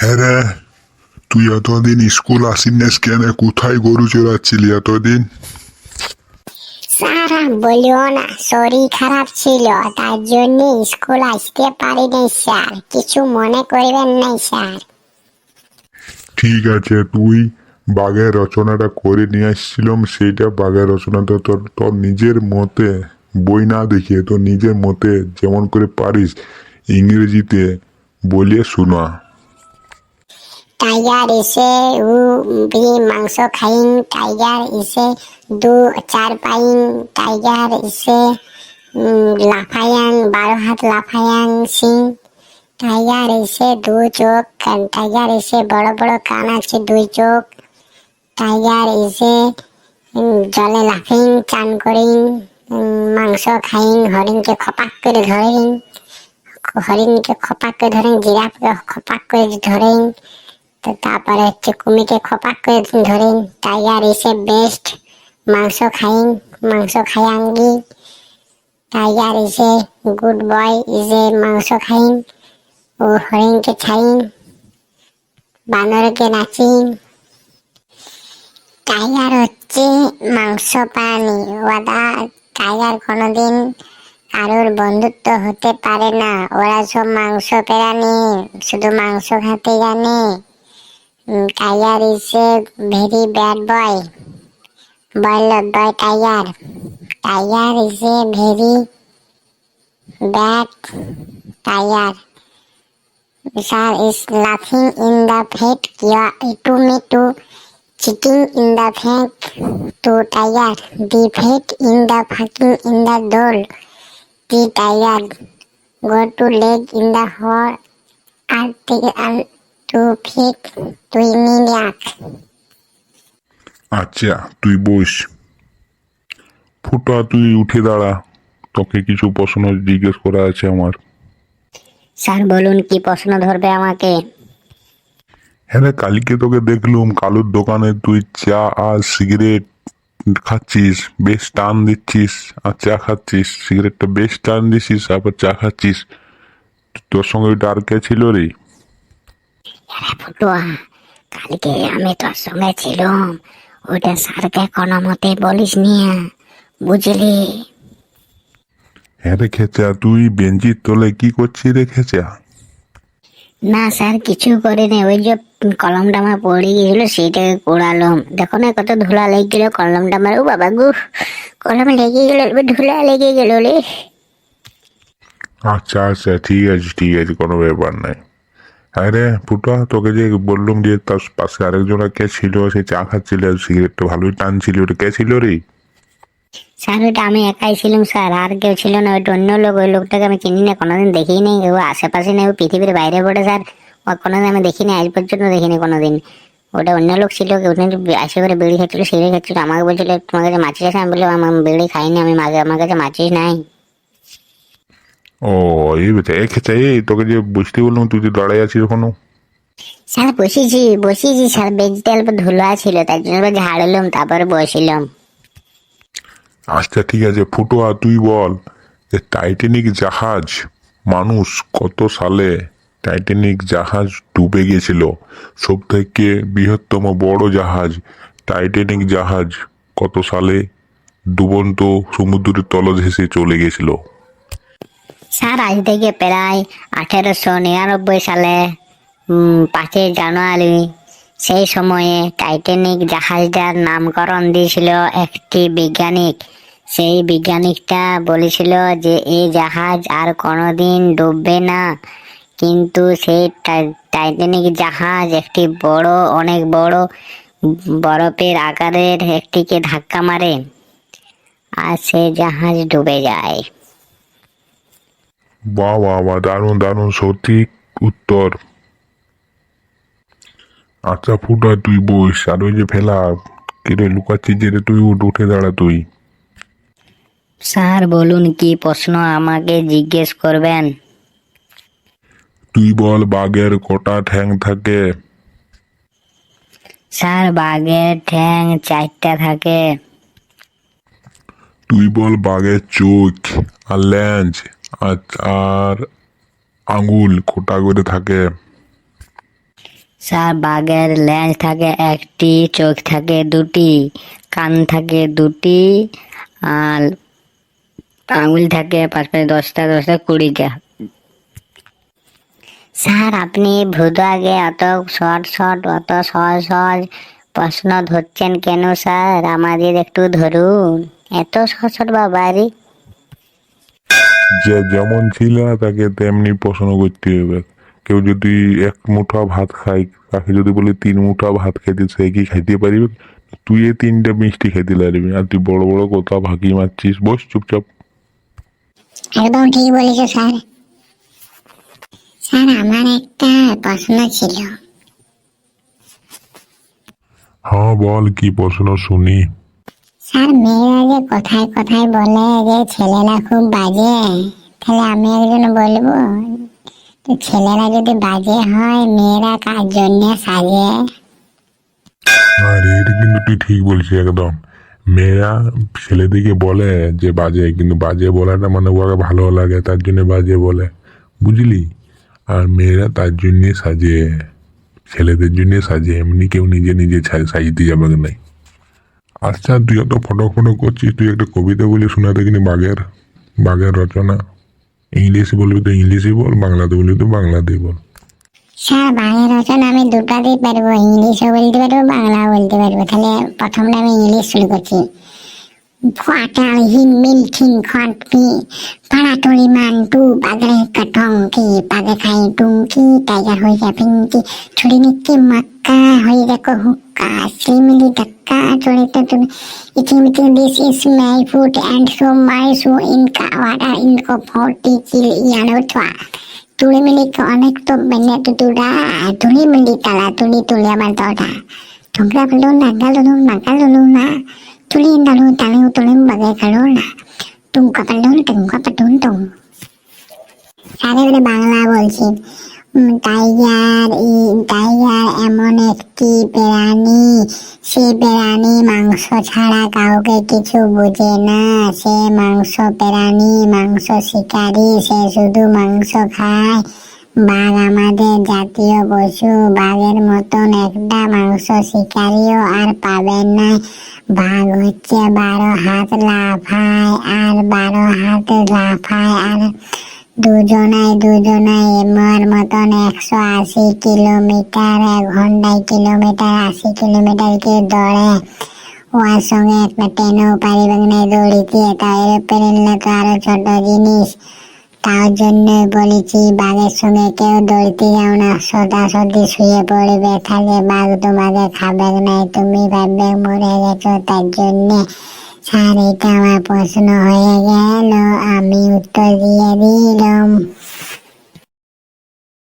হ্যাঁ রে তুই এতদিন স্কুল আসিনিস কেন কোথায় গরু চড়াচ্ছিলি এতদিন? স্যার বলিও না শরীর খারাপ ছিল তার জন্য স্কুল আসতে পারিনি স্যার কিছু মনে করবেন নাই স্যার। ঠিক আছে তুই বাঘের রচনাটা করে নিয়ে আসছিলাম সেইটা বাঘের রচনাটা তোর তোর নিজের মতে বই না দেখিয়ে তোর নিজের মতে যেমন করে পারিস ইংরেজিতে বলিয়ে শোনা। টাইগার এসে উ ভি মাংস খাইন টাইগার এসে দু, চার পাইন টাইগার এসে লাফায়াং বারো হাত লাফায়াং সিং টাইগার এসে দু চোখ টাইগার এসে বড় বড় কান আছে দুই চোখ। টাইগার এসে জলে লাফিং চান করিং মাংস খাইং হরিণকে খপাক করে ধরিং হরিণকে খপাক করে ধরেন, জিরাফকে খপাক করে ধরেন। তারপরে হচ্ছে কুমিকে খপাক করে ধরেন টাইগার এসে বেস্ট মাংস খাইন, মাংস খায়াঙ্গি টাইগার এসে গুড বয় এসে মাংস খাইন, ও হরিণকে ছাইন বানরকে নাচিন। টাইগার হচ্ছে মাংস প্রাণী ওরা টাইগার কোনোদিন কারোর বন্ধুত্ব হতে পারে না। ওরা সব মাংস প্রাণী শুধু মাংস খেতে জানে। Tiger is a very bad boy boy boy tiger tiger is a very bad tiger sir is লাফিং ইন দ্য ফেট কিয়া to me to cheating in the fat to tiger the fat in the fucking in the door the tiger go to leg in the hole and the and feet to maniac আচ্ছা তুই বস। ফুটা তুই উঠে দাঁড়া। তোকে কিছু প্রশ্ন জিজ্ঞেস করা আছে আমার। স্যার বলুন কি প্রশ্ন ধরবে আমাকে? হ্যাঁ রে, কালকে তোকে দেখলুম কালুর দোকানে তুই চা আর সিগারেট খাচ্ছিস বেশ টান দিচ্ছিস আর চা খাচ্ছিস। সিগারেটটা বেশ টান দিছিস তারপর চা খাচ্ছিস। তোর সঙ্গে ওইটা আর কে ছিল রে। ফুটুয়া কালকে আমি তোর সঙ্গে ছিলাম। ওটা স্যারকে কোনো মতে বলিস নিয়ে বুঝলি? হ্যাঁ রে খেচা তুই বেঞ্চির তলে কি করছিস রে খেচা? না স্যার কিছু করিনি। ওই যে কলমটা আমার পড়ে গিয়েছিল সেইটাকে কোড়ালাম। দেখো না কত ধুলা লেগে গেল কলমটা আমার। ও বাবা গু কলম লেগে গেল ধুলা লেগে গেল রে। আচ্ছা আচ্ছা ঠিক আছে ঠিক আছে কোনো ব্যাপার নাই। আরে ফুটা, তোকে যে বললাম যে তার পাশে আরেকজন কে ছিল? সে চা খাচ্ছিল, আর সিগারেটটা ভালোই টানছিল। ওটা কে ছিল রে? স্যার, ওটা আমি একাই ছিলাম, স্যার। আর কেউ ছিল না, ওইটা অন্য লোক। ওই লোকটাকে আমি চিনি না, কোনোদিন দেখিই নেই ও আশেপাশে নেই, ও পৃথিবীর বাইরে পড়ে, স্যার। ও কোনোদিন আমি দেখিনি, আজ পর্যন্ত দেখিনি কোনোদিন। ওটা অন্য লোক ছিল আসে করে বিড়ি খাচ্ছিল, সিঁড়ি খাচ্ছিল। আমাকে বলছিল, তোমার কাছে মাছিস? আছে আমি বললাম আমার বিড়ি খাইনি, আমি আমার কাছে মাছিস নাই। ও এই বেটা এ খেচা এই তোকে যে বুঝতে বললাম তুই যে দাঁড়াই আছিস এখনও। স্যার বসেছি বসেছি স্যার বেঞ্চটা অল্প ধুলা ছিল তার জন্য ঝাড়লাম তারপরে বসিলাম। আচ্ছা ঠিক আছে ফুটোয়া তুই বল যে টাইটানিক জাহাজ মানুষ কত সালে টাইটানিক জাহাজ ডুবে গেছিল? সব থেকে বৃহত্তম বড় জাহাজ টাইটানিক জাহাজ কত সালে ডুবন্ত সমুদ্রের তলদেশে চলে গেছিল? স্যার আজ থেকে প্রায় আঠেরোশো নিরানব্বই সালে পাঁচই জানুয়ারি সেই সময়ে টাইটানিক জাহাজটার নামকরণ দিয়েছিল একটি বৈজ্ঞানিক। সেই বৈজ্ঞানিকটা বলেছিল যে এই জাহাজ আর কোনোদিন ডুববে না। কিন্তু সেই টাই- টাইটানিক জাহাজ একটি বড়, অনেক বড় বরফের আকারের একটিকে ধাক্কা মারে। আর সেই জাহাজ ডুবে যায়। বাহ বাহ বাহ দারুণ দারুণ সঠিক উত্তর। আচ্ছা ফুটা তুই বস আর ওই যে ফেলা কিরে লুকাচ্ছিস যে তুই উঠ উঠে দাঁড়া তুই। স্যার বলুন কি প্রশ্ন আমাকে জিজ্ঞেস করবেন? তুই বল বাঘের কটা ঠ্যাং থাকে? স্যার বাঘের ঠ্যাং চারটা থাকে। তুই বল বাঘের চোখ আর ল্যাঞ্চ আর আঙুল কোটা করে থাকে। স্যার বাঘের লেজ থাকে একটি, চোখ থাকে দুটি, কান থাকে দুটি, আর আঙুল থাকে পাঁচ পাঁচ দশটা দশটা, কুড়িটা। স্যার, আপনি ভূত আগে অত শর্ট শর্ট, অত সহজ সহজ প্রশ্ন ধরছেন কেন, স্যার? আমাদের একটু ধরুন। এত সহজ সহজ বাবারি। যে যেমন ছিল তাকে তেমনি প্রশ্ন করতে হবে। কেউ যদি এক মুঠা ভাত খায় তাকে যদি বলে তিন মুঠা ভাত খাইতে সে কি খাইতে পারিবে? তুই এ তিনটা মিষ্টি খাইতে পারবি আর তুই বড় বড় কথা ভাকি মারছিস বস চুপচাপ। একদম ঠিক বলেছ স্যার। স্যার আমার একটা প্রশ্ন ছিল। হ্যাঁ বল কি প্রশ্ন শুনি? স্যার মেয়েরা যে কথায় কথায় বলে যে ছেলেরা খুব বাজে। তাহলে আমি একজন বলব? ছেলেরা যদি বাজে হয়, মেয়েরা কার জন্য সাজে? আর, এটা কিন্তু তুই ঠিক বলছিস একদম। মেয়েরা ছেলেদিকে বলে যে বাজে, কিন্তু বাজে বলাটা মানে ওকে ভালো লাগে, তার জন্য বাজে বলে। বুঝলি? আর মেয়েরা তার জন্যে সাজে, ছেলেদের জন্য সাজে, এমনি কেউ নিজে নিজে সাজতে যাবে নাই? আচ্ছা তুই অত ফটো ফটো করছিস, তুই একটা কবিতা বলে, শোনা দেখিনি বাঘের বাঘের রচনা। ইংলিশে বলবি তো ইংলিশে বল, বাংলাতে বলবি তো বাংলাতেই বল। স্যার বাংলা রচনা আমি দুটাতেই পারব, ইংলিশও বলতে পারব, বাংলাও বলতে পারব। তাহলে প্রথমটা আমি ইংলিশ শুরু করছি। মিল ঠিন খট পি পাড়া টলি মান টু বাগরে কটং কি পাগে খাই টুমকি টাইগার হয়ে যা পিঙ্কি ছুরি নিচ্ছে মাক্কা হয়ে দেখো হুক্কা শ্রীমিলি ধাক্কা, চড়িতে তুমি ইচিমিতি this is my food and so my so Inca water ইনকো ফোর্টি কিল ইয়ানো ছোয়া তুলি মিলি অনেক তো বেনে তো তুতুরা তুলি মিলি তালা, তুলি তুলি আমার দটা ঠুংরা পেল নাগালো নাগালো না তুলি ডালো তালেও তুলি বাগে খালো না। টুঙ্কা পেল টুঙ্কা পেটুন টুং সারে বলে বাংলা বলছি। টাইগার টাইগার এমন একটি প্রাণী সে প্রাণী মাংস ছাড়া কাউকে কিছু বোঝে না। সে মাংস প্রাণী মাংস শিকারী, সে শুধু মাংস খায়। বাঘ আমাদের জাতীয় পশু, বাঘের মতন একটা মাংস শিকারীও আর পাবেন না। বাঘ হচ্ছে বারো হাত লাফায় আর বারো হাত লাফায় আর দুজনায় দুজনায় এমর মতন একশো আশি কিলোমিটার, এক ঘন্টায় কিলোমিটার, আশি কিলোমিটার কি দৌড়ে। ওর সঙ্গে একটা ট্রেনও পারিবে না দৌড়িতে, তা এরোপ্লেন তো আরও ছোট জিনিস। তার জন্য বলেছি, বাঘের সঙ্গে কেউ দৌড়তে যাও না সদা সদি শুয়ে পড়বে তাহলে বাঘ তোমাকে খাবে নাই, তুমি ভাববে মরে গেছো, তার জন্য স্যার এটা আমার প্রশ্ন হয়ে গেল আমি উত্তর দিয়ে দিলাম